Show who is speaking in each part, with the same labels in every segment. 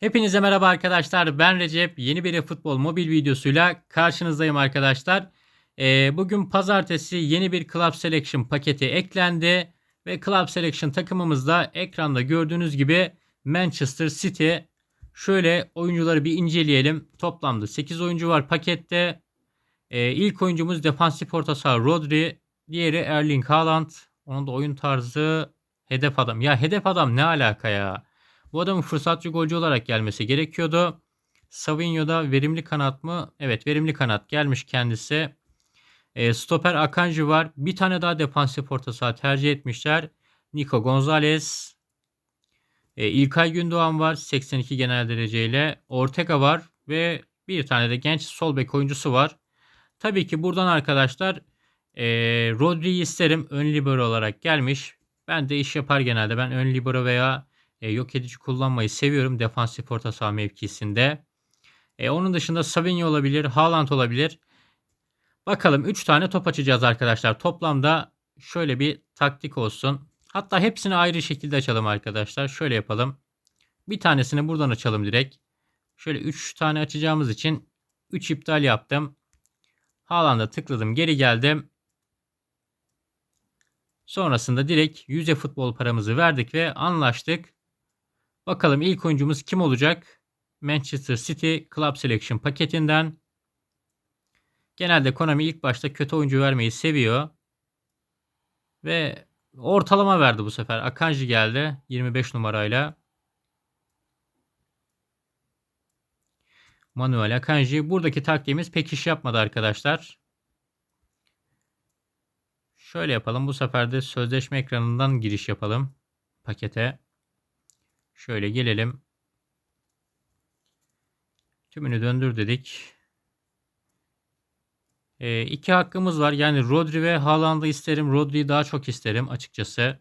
Speaker 1: Hepinize merhaba arkadaşlar. Ben Recep. Yeni bir futbol mobil videosuyla karşınızdayım arkadaşlar. Ee, bugün pazartesi yeni bir Club Selection paketi eklendi. Ve Club Selection takımımızda ekranda gördüğünüz gibi Manchester City. Şöyle oyuncuları bir inceleyelim. Toplamda 8 oyuncu var pakette. Ee, ilk oyuncumuz defansif orta saha Rodri. Diğeri Erling Haaland. Onun da oyun tarzı hedef adam. Ya hedef adam ne alaka ya? Bu adamın fırsatçı golcü olarak gelmesi gerekiyordu. Savinho da verimli kanat mı? Evet verimli kanat gelmiş kendisi. E, stoper Akanji var. Bir tane daha defansif orta saha tercih etmişler. Nico Gonzalez. E, İlkay Gündoğan var 82 genel dereceyle. Ortega var ve bir tane de genç sol bek oyuncusu var. Tabii ki buradan arkadaşlar e, Rodri'yi isterim. Ön libero olarak gelmiş. Ben de iş yapar genelde. Ben ön libero veya e, yok edici kullanmayı seviyorum defansif orta saha mevkisinde. E, onun dışında Savinho olabilir, Haaland olabilir. Bakalım 3 tane top açacağız arkadaşlar. Toplamda şöyle bir taktik olsun. Hatta hepsini ayrı şekilde açalım arkadaşlar. Şöyle yapalım. Bir tanesini buradan açalım direkt. Şöyle 3 tane açacağımız için 3 iptal yaptım. Haaland'a tıkladım. Geri geldim. Sonrasında direkt yüze futbol paramızı verdik ve anlaştık. Bakalım ilk oyuncumuz kim olacak? Manchester City Club Selection paketinden. Genelde Konami ilk başta kötü oyuncu vermeyi seviyor. Ve ortalama verdi bu sefer. Akanji geldi 25 numarayla. Manuel Akanji. Buradaki taktiğimiz pek iş yapmadı arkadaşlar. Şöyle yapalım. Bu sefer de sözleşme ekranından giriş yapalım pakete. Şöyle gelelim. Tümünü döndür dedik. E, iki hakkımız var. Yani Rodri ve Haaland'ı isterim. Rodri'yi daha çok isterim açıkçası.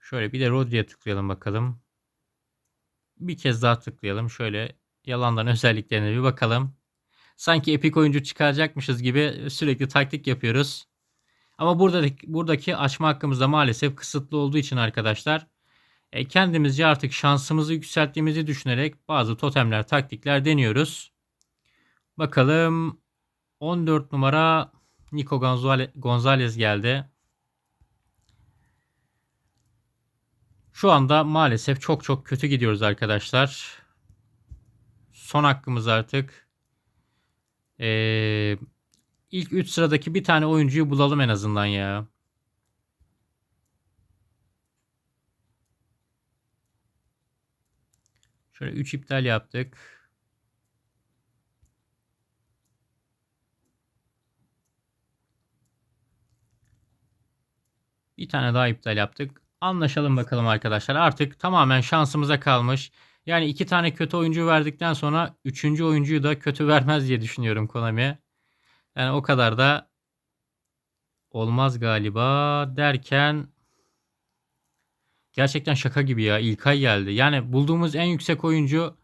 Speaker 1: Şöyle bir de Rodri'ye tıklayalım bakalım. Bir kez daha tıklayalım. Şöyle yalandan özelliklerine bir bakalım. Sanki epik oyuncu çıkaracakmışız gibi sürekli taktik yapıyoruz. Ama buradaki, buradaki açma hakkımız da maalesef kısıtlı olduğu için arkadaşlar e, kendimizce artık şansımızı yükselttiğimizi düşünerek bazı totemler, taktikler deniyoruz. Bakalım 14 numara Nico Gonzalez, geldi. Şu anda maalesef çok çok kötü gidiyoruz arkadaşlar. Son hakkımız artık. Ee, ilk 3 sıradaki bir tane oyuncuyu bulalım en azından ya. Şöyle 3 iptal yaptık. Bir tane daha iptal yaptık. Anlaşalım bakalım arkadaşlar. Artık tamamen şansımıza kalmış. Yani iki tane kötü oyuncu verdikten sonra üçüncü oyuncuyu da kötü vermez diye düşünüyorum Konami. Yani o kadar da olmaz galiba derken Gerçekten şaka gibi ya. İlkay geldi. Yani bulduğumuz en yüksek oyuncu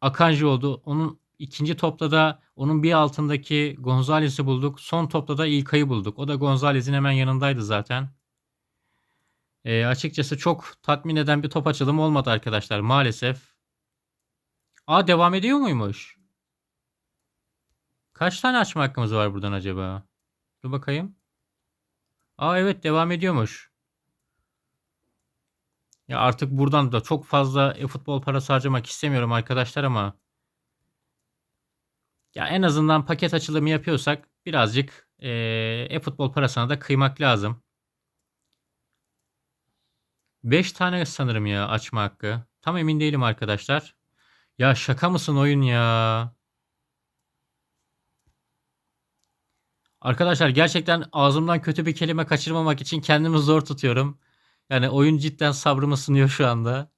Speaker 1: Akanji oldu. Onun ikinci topta da onun bir altındaki Gonzalez'i bulduk. Son topta da İlkay'ı bulduk. O da Gonzalez'in hemen yanındaydı zaten. E, açıkçası çok tatmin eden bir top açılımı olmadı arkadaşlar maalesef. Aa devam ediyor muymuş? Kaç tane açma hakkımız var buradan acaba? Dur bakayım. Aa evet devam ediyormuş. Ya artık buradan da çok fazla e-futbol parası harcamak istemiyorum arkadaşlar ama ya en azından paket açılımı yapıyorsak birazcık e-futbol parasına da kıymak lazım. 5 tane sanırım ya açma hakkı. Tam emin değilim arkadaşlar. Ya şaka mısın oyun ya? Arkadaşlar gerçekten ağzımdan kötü bir kelime kaçırmamak için kendimi zor tutuyorum. Yani oyun cidden sabrımı sınıyor şu anda.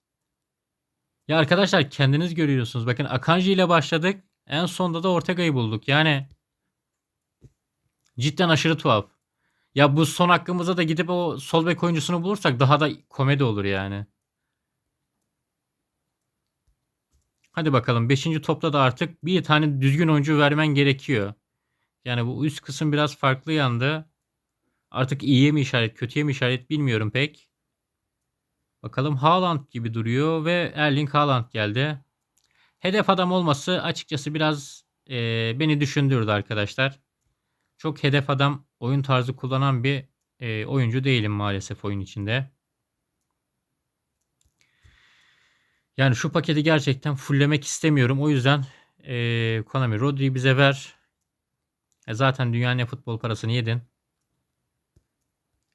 Speaker 1: Ya arkadaşlar kendiniz görüyorsunuz. Bakın Akanji ile başladık. En sonunda da Ortega'yı bulduk. Yani cidden aşırı tuhaf. Ya bu son hakkımıza da gidip o sol bek oyuncusunu bulursak daha da komedi olur yani. Hadi bakalım 5. topta da artık bir tane düzgün oyuncu vermen gerekiyor. Yani bu üst kısım biraz farklı yandı. Artık iyiye mi işaret, kötüye mi işaret bilmiyorum pek. Bakalım Haaland gibi duruyor ve Erling Haaland geldi. Hedef adam olması açıkçası biraz e, beni düşündürdü arkadaşlar. Çok hedef adam oyun tarzı kullanan bir e, oyuncu değilim maalesef oyun içinde. Yani şu paketi gerçekten fulllemek istemiyorum. O yüzden e, Konami Rodri'yi bize ver. E, zaten dünyanın futbol parasını yedin.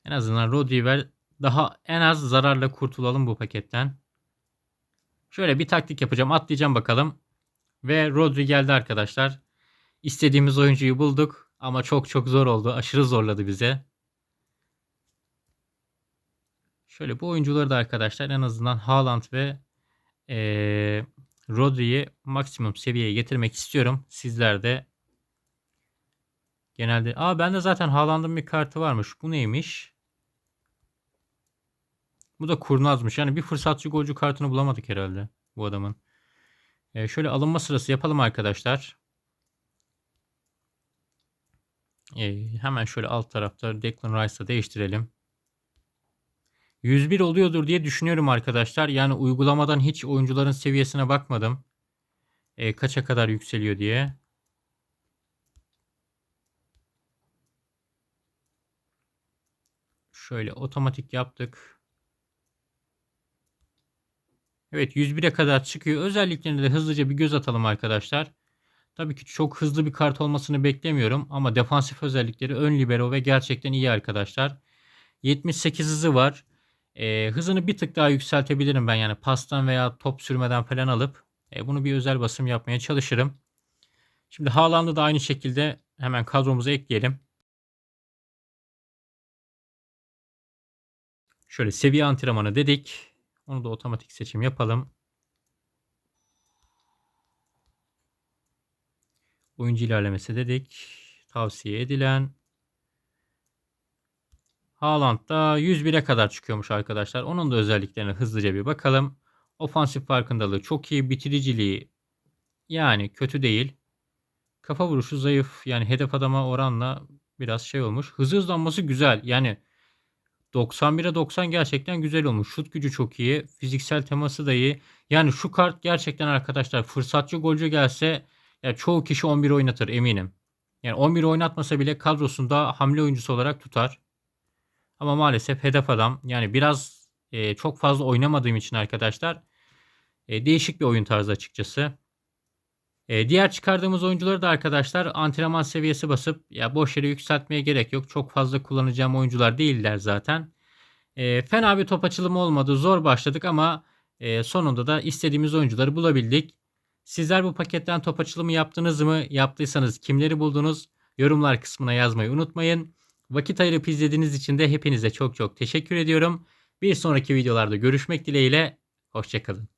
Speaker 1: En azından Rodri'yi ver. Daha en az zararla kurtulalım bu paketten. Şöyle bir taktik yapacağım. Atlayacağım bakalım. Ve Rodri geldi arkadaşlar. İstediğimiz oyuncuyu bulduk. Ama çok çok zor oldu. Aşırı zorladı bize. Şöyle bu oyuncuları da arkadaşlar en azından Haaland ve ee, Rodri'yi maksimum seviyeye getirmek istiyorum. Sizler de genelde... Aa bende zaten Haaland'ın bir kartı varmış. Bu neymiş? Bu da kurnazmış. Yani bir fırsatçı golcü kartını bulamadık herhalde bu adamın. Ee, şöyle alınma sırası yapalım arkadaşlar. Ee, hemen şöyle alt tarafta Declan Rice'la değiştirelim. 101 oluyordur diye düşünüyorum arkadaşlar. Yani uygulamadan hiç oyuncuların seviyesine bakmadım. E, kaça kadar yükseliyor diye. Şöyle otomatik yaptık. Evet 101'e kadar çıkıyor. Özelliklerine de hızlıca bir göz atalım arkadaşlar. Tabii ki çok hızlı bir kart olmasını beklemiyorum ama defansif özellikleri ön libero ve gerçekten iyi arkadaşlar. 78 hızı var. E, hızını bir tık daha yükseltebilirim ben yani pastan veya top sürmeden falan alıp e, bunu bir özel basım yapmaya çalışırım. Şimdi Haaland'ı da aynı şekilde hemen kadromuza ekleyelim. Şöyle seviye antrenmanı dedik. Onu da otomatik seçim yapalım. Oyuncu ilerlemesi dedik. Tavsiye edilen. Haaland da 101'e kadar çıkıyormuş arkadaşlar. Onun da özelliklerine hızlıca bir bakalım. Ofansif farkındalığı çok iyi. Bitiriciliği yani kötü değil. Kafa vuruşu zayıf. Yani hedef adama oranla biraz şey olmuş. Hızı hızlanması güzel. Yani 91'e 90 gerçekten güzel olmuş. Şut gücü çok iyi. Fiziksel teması da iyi. Yani şu kart gerçekten arkadaşlar fırsatçı golcü gelse ya çoğu kişi 11 oynatır eminim. Yani 11 oynatmasa bile kadrosunda hamle oyuncusu olarak tutar. Ama maalesef hedef adam. Yani biraz e, çok fazla oynamadığım için arkadaşlar e, değişik bir oyun tarzı açıkçası. E, diğer çıkardığımız oyuncuları da arkadaşlar antrenman seviyesi basıp ya boş yere yükseltmeye gerek yok. Çok fazla kullanacağım oyuncular değiller zaten. E, fena bir top açılımı olmadı. Zor başladık ama e, sonunda da istediğimiz oyuncuları bulabildik. Sizler bu paketten top açılımı yaptınız mı? Yaptıysanız kimleri buldunuz? Yorumlar kısmına yazmayı unutmayın. Vakit ayırıp izlediğiniz için de hepinize çok çok teşekkür ediyorum. Bir sonraki videolarda görüşmek dileğiyle. Hoşçakalın.